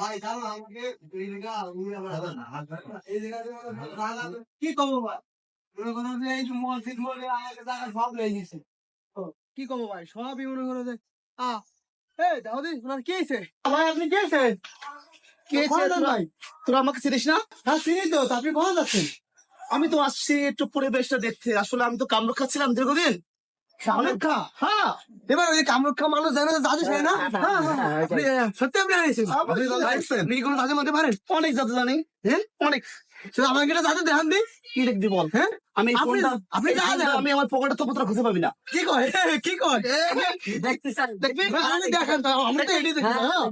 ভাই জানো আমাকে এই জায়গা এই জায়গা কি কব ভাই? মনে করো যে এই আমাকে জায়গা সব লেগে গেছে কি কব ভাই? সবই মনে করো যে আ এই দাউদি তোমার কি ভাই আপনি কে কে ভাই। তোরা আমাকে চিনিস না? হ্যাঁ চিনি তো তা আপনি কোথায় যাচ্ছেন আমি তো আসছি একটু পরিবেশটা দেখতে। আসলে আমি তো কামরক্ষা ছিলাম দীর্ঘদিন। কামরক্ষা হ্যাঁ। এবার ওই কামরক্ষা মানুষ জানে জাদু ছেড়ে না। আপনি, আহ, সত্যি আপনি হারিয়েছেন আপনি জাদু দেখছেন? আপনি কি কোনো জাদু মানতে পারেন অনেক জাদু জানি। হ্যাঁ অনেক। আমাকে একটা জাদু দেখান দিন কি দেখবি বল? হ্যাঁ? আমি আপনি- ফোনটা- আপনি এই জানেন? ফোনটা আমি আমার পকেটে তো পুত্র খুঁজে পাবি না। কি কয়? কি কয়? দেখবি? আপনি দেখান আমরা তো এটাই দেখছি হ্যাঁ।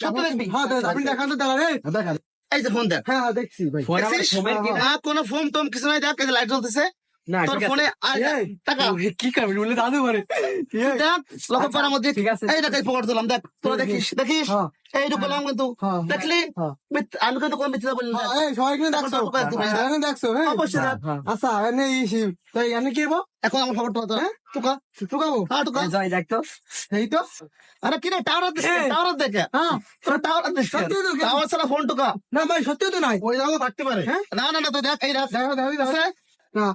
সত্যি দেখবি? হ্যাঁ দাদা, আপনি দেখান তো দাঁড়া দেখান। এই যে ফোন দেখ। হ্যাঁ হ্যাঁ দেখছি ভাই। কোনো ফোন টোম কিছু নাই দেখ লাইট জ্বলতেছে। তোর ফোনে আয়, এই, টাকা। কি করবি বলে দাদু পারে দেখ লক্ষ মধ্যে এই দেখ এই দিলাম দেখ তোরা দেখিস দেখিস? এই ঢুকলাম কিন্তু দেখলি। আমি কিন্তু কোনো মিথ্যা বলি না সবাই কিন্তু দেখছ। এখন তো এখানে দেখছ অবশ্যই আচ্ছা এখানে তো এখানে কি হব? এখন আমার খবর তো হ্যাঁ? টুকা। টুকাবো? হ্যাঁ টুকা। এই তো। আরে কি রে টাওয়ার দেখে। টাওয়ার দেখে হ্যাঁ। তোরা টাওয়ার দেখে সত্যি তো টাওয়ার ছাড়া ফোন টুকা। না ভাই সত্যি তো নাই। ওই জায়গা থাকতে পারে? না না না তুই দেখ এই দেখ। দেখো দেখো দেখো। না।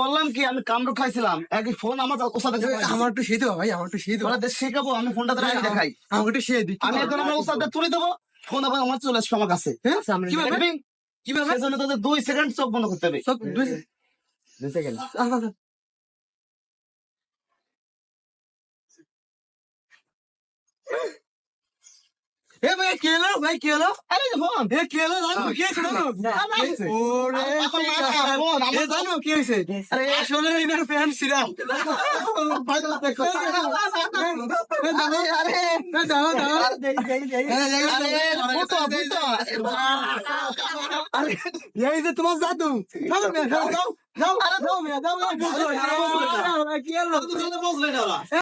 বললাম কি আমি কামড় খাইছিলাম। এক ফোন আমার ওসাদে আমার একটু শীত ভাই আমার একটু শীত দেবো শেখাবো আমি ফোনটা দেখাই। আমাকে একটু সেই দিই আমি এখন আমার তুলে দেবো ফোন আবার আমার চলে আসবে আমার কাছে। কীভাবে কীভাবে দুই সেকেন্ড চোখ বন্ধ করতে হবে। Não sei o que é. Ah, não, não. É bem aquilo, bem aquilo. É bem bom. É aquilo, dá no que isso. Ah, não, isso. Por isso. Ah, não, não, não, não. É dá no que isso. Aí, a chora aí, meu filho, não se dá. Vai lá, tá com isso. Não, não, não, não. Não, não, não, não. Não, não, não, não. Puta, puta. E aí, você tomou os dados. Fala, meu, fala, não. দাও দাও দাও দাও দাও দাও দাও দাও দাও দাও হলো